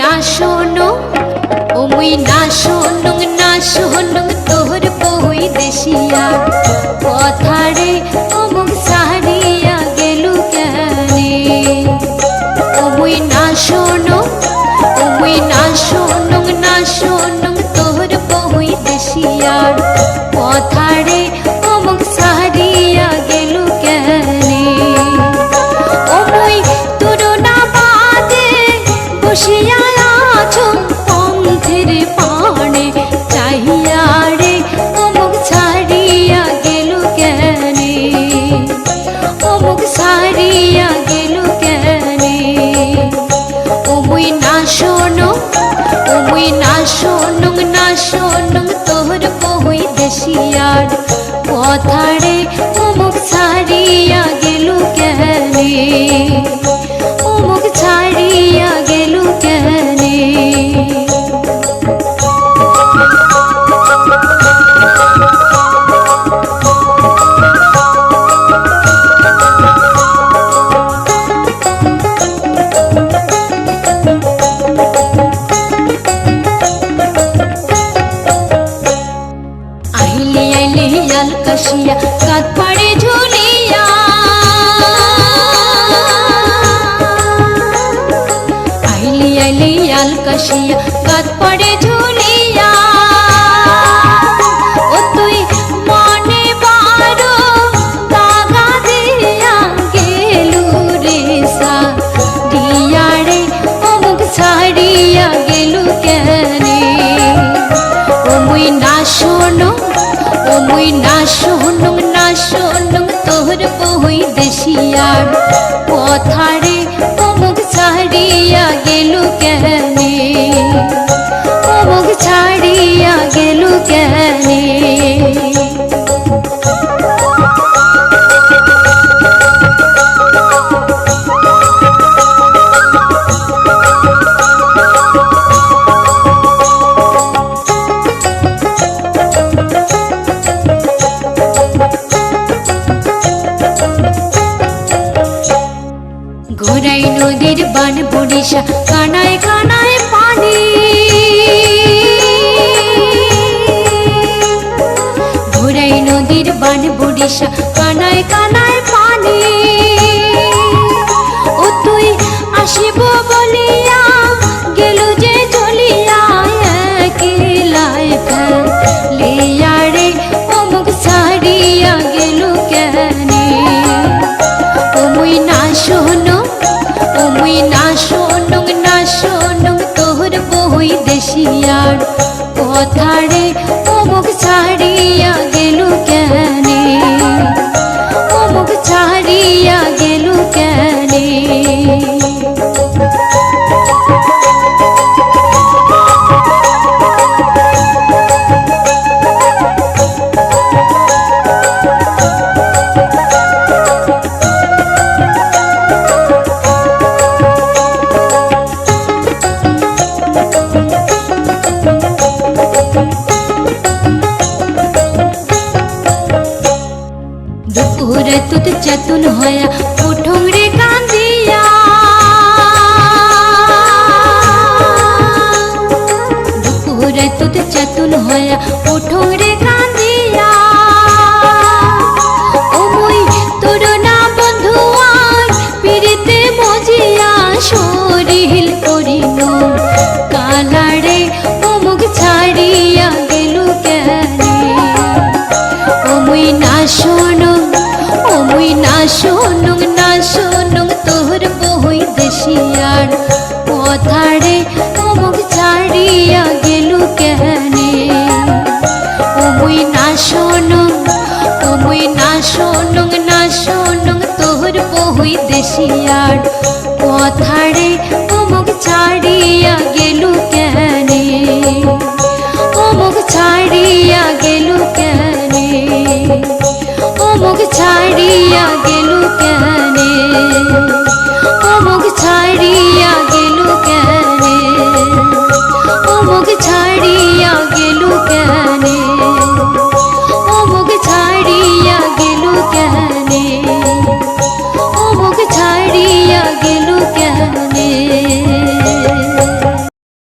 না শোনো ও মুই না শোনো। কথা লাল কাশিয়া কাঁধ পাড়ে ঝুলিয়া। আইলি আইলি আল কাশিয়া কাঁধ পাড়ে ঝুলিয়া। again. আচ্ছা, আশা পানি। ঘোরাই নদীর বান বুড়িশা কানায় কানায় আসিব বলিয়া, গেল যে চলিয়া, একলায় ফেলে বেশি আর কথারে অমুক ছাড় নতুন হয়া উঠুম কান্দিয়া। দুপুরে তুত চাতুন হয়া উঠুম বেশি আর কথারে অমুক ছাড়িয়া গেল।